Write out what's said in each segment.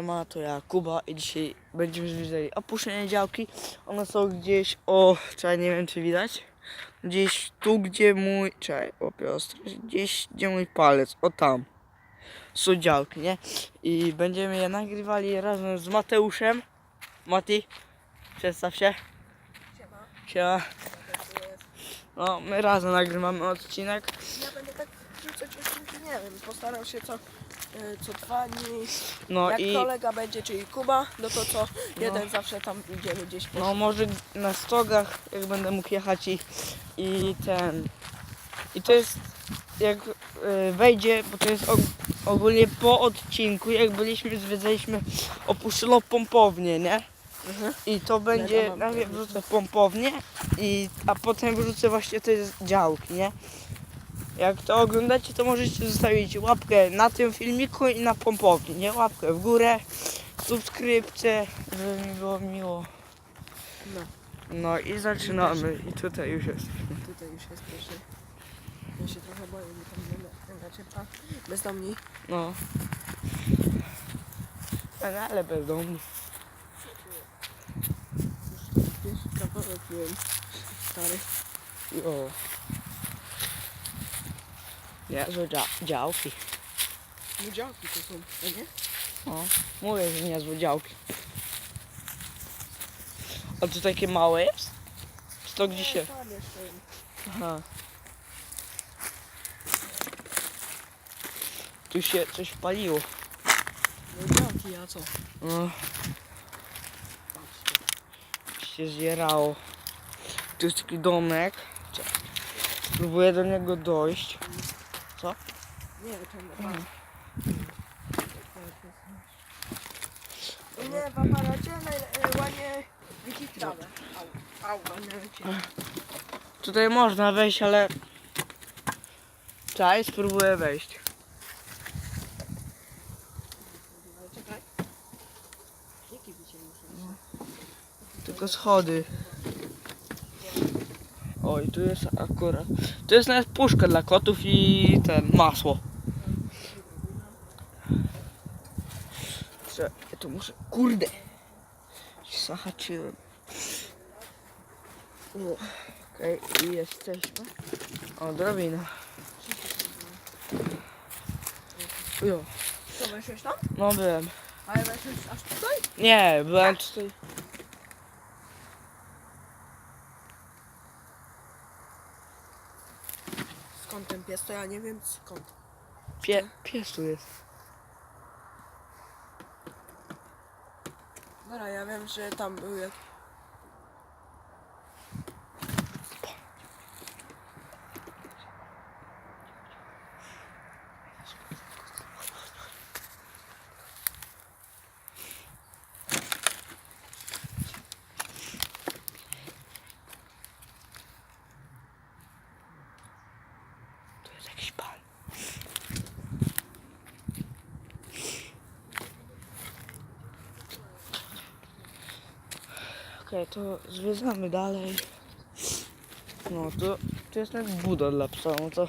Ma to ja, Kuba i dzisiaj będziemy zwiedzali opuszczenie działki. One są gdzieś, o, czekaj, nie wiem czy widać. Gdzieś tu, gdzie mój, czekaj, łapie ostrość, gdzieś gdzie mój palec, o tam. Są działki, nie? I będziemy je nagrywali razem z Mateuszem. Mati, przedstaw się. Siema. No, my razem nagrywamy odcinek. Ja będę tak odcinki, nie wiem, postaram się co, co dwa dni. No Jak i kolega będzie, czyli Kuba, no to co jeden zawsze tam idziemy gdzieś po No może na stogach, jak będę mógł jechać i, i ten. I to jest jak y, wejdzie, bo to jest og, ogólnie po odcinku, jak byliśmy, zwiedzaliśmy opuszczono pompownię, nie? Mhm. I to będzie, najpierw wrzucę pompownię, i, a potem wrzucę właśnie te działki, nie? Jak to oglądacie, to możecie zostawić łapkę na tym filmiku i na pompowni, nie? Łapkę w górę, subskrypcję, żeby mi było miło. No, No i zaczynamy. I tutaj już jest. tutaj już jest pierwszy. Ja się trochę boję, bo tam nie ciepła. Bezdomni. No. Ale, ale bezdomni. Pierwszy kawałek byłem stary. Jo. Niezłe dzia- działki. No działki to są, no nie? No. Mówię, że niezłe działki. A tu takie małe jest? Czy to gdzie się... Tam jeszcze. Aha. Tu się coś paliło. No działki, a co? No. Patrzcie. się zjerało. Tu jest taki domek. Czekaj. Spróbuję do niego dojść. Nie, czemu? Mhm. Nie, w aparacie naj- ładnie widzi trawę. Au, au, au. Tutaj można wejść, ale... Czaj, spróbuję wejść. Czekaj. Tylko schody. Oj, tu jest akurat. Tu jest nawet puszka dla kotów i ten masło. Czekaj, ja tu muszę. Kurde! Zahaczyłem. Okej, i jesteśmy. O, drabina. Jo, Co, weszłeś tam? no byłem. Ale weszłeś aż tutaj? Nie, byłem tutaj. Skąd ten pies? To ja nie wiem skąd. Pie, pies tu jest. Dobra, ja wiem, że tam był jak... Tu jest jakiś pan. Okej, to zwiedzamy dalej. No, to, to jest nawet buda dla psa, no to...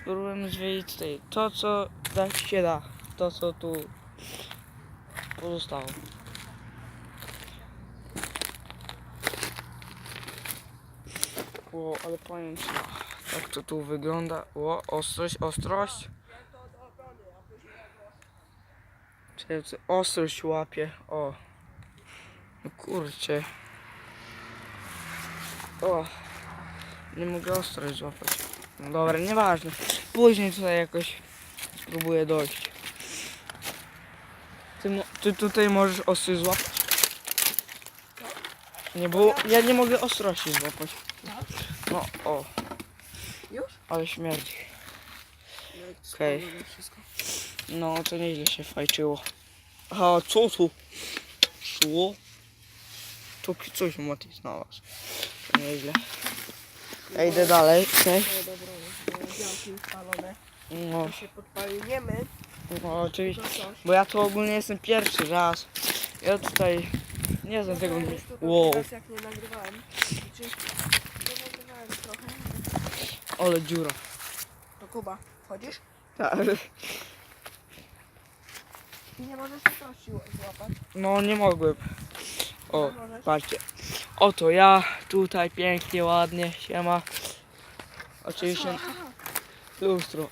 Spróbujemy zwiedzić tutaj to, co dać się da. To, co tu pozostało. O, ale ci, jak to tu wygląda. O, ostrość, ostrość. Ostrość łapie. O. No kurczę. O. Nie mogę ostrość złapać. No dobra, nieważne. Później tutaj jakoś spróbuję dojść. Ty, ty tutaj możesz ostrość złapać? Nie, bo ja nie mogę ostrości złapać. No, o, Już? ale śmierdzi. Jak Okej. Wszystko. No, to nieźle się fajczyło. A co tu? Co? Tu coś Mati znalazł. To nieźle. Ja idę dalej, okej? No się podpali. Nie my, no, oczywiście. Bo ja tu ogólnie jestem pierwszy raz. Ja tutaj nie znam tego. Wow. jak nie nagrywałem. Czy... Nie nagrywałem trochę. Ale dziura. To Kuba, wchodzisz? Tak. I nie możesz się siłą złapać. No nie mogłem. O, Nie możesz. patrzcie. Oto ja tutaj pięknie, ładnie, siema. Oczywiście lustro.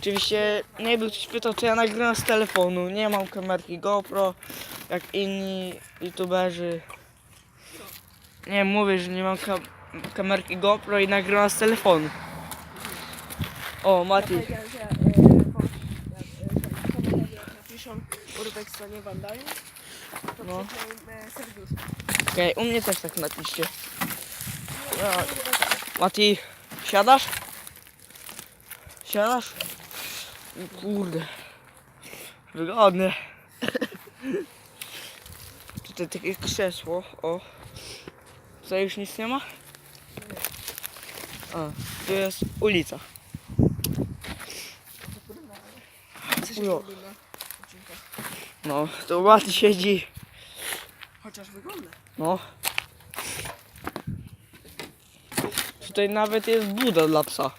Oczywiście nie był ktoś pytał, czy ja nagrywam z telefonu. Nie mam kamerki GoPro, jak inni youtuberzy. Nie, mówię, że nie mam ka kamerki GoPro i nagrywam z telefonu. O, Mati. Że e, po- jak, e, ten, komentarzy jak napiszą Urbex to nie wandalizm, to No. serduszko. Okej, u mnie też tak napiszcie. Ja. Mati, siadasz? Siadasz? O Kurde. Wygodnie. Tutaj takie krzesło, o. Tutaj już nic nie ma? A, tu jest ulica. Co się Ujo. robi na odcinkach? No, to Mati siedzi. Chociaż wygląda. No. Tutaj nawet jest buda dla psa.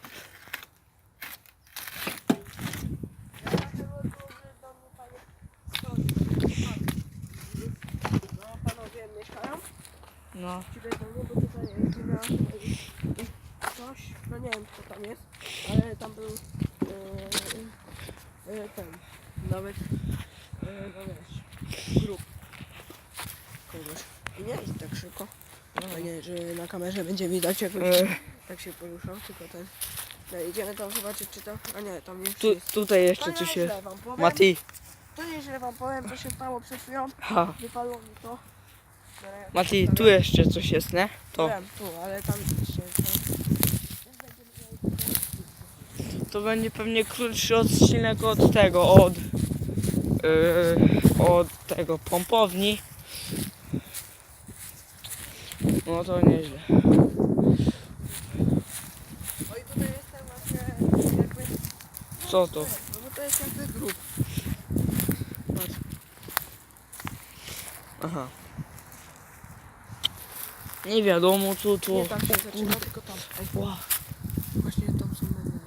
No coś, no nie wiem kto tam jest, ale tam był e, e, ten, nawet wiesz, grup kogoś. I nie jest tak szybko. No nie, że na kamerze będzie widać jak E, tak się poruszał, tylko ten. No idziemy tam zobaczyć czy tam, a nie, tam nie tu, jest. tutaj jeszcze To coś wam powiem, Mati. to nieźle wam powiem co się stało przed chwilą, Ha. wypadło mi to. Zaraz Mati, tu jeszcze coś jest, nie? To. Wiem, tu, ale tam jeszcze jest. tam. To będzie pewnie krótszy odcinek od tego, od, yy, od tego pompowni. No to nieźle. Oj, tutaj jestem właśnie jakby... Co to? No bo to jest jakby grup. Patrz. Aha. Nie wiadomo co to. Nie tam się zaczyna, tylko tam. Ej, Ła. właśnie tam są meduzy.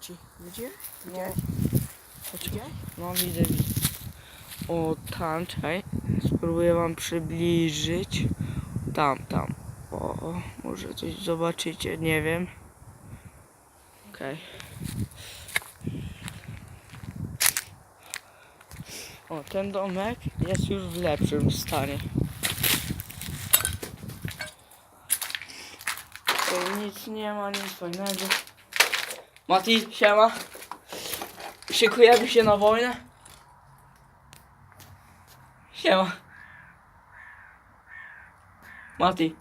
Ci, widzisz? No. Chodź. No widzę, widzę. O, tam, czekaj. Spróbuję wam przybliżyć. Tam, tam. O, może coś zobaczycie, nie wiem. Okej. O, ten domek jest już w lepszym stanie. Nic nie ma, nic fajnego. Mati, siema. Szykujemy się na wojnę? Siema. Mati.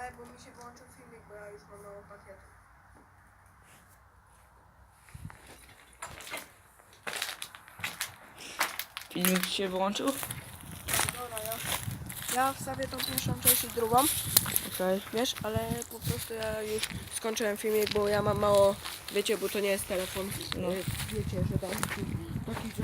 Ale bo mi się wyłączył filmik, bo ja już mam mało pakietu. Filmik ci się wyłączył? Dobra, ja... Ja wstawię tą pierwszą część i drugą, Okej. wiesz, ale po prostu ja już skończyłem filmik, bo ja mam mało, wiecie, bo to nie jest telefon, No. no. wiecie, że tam taki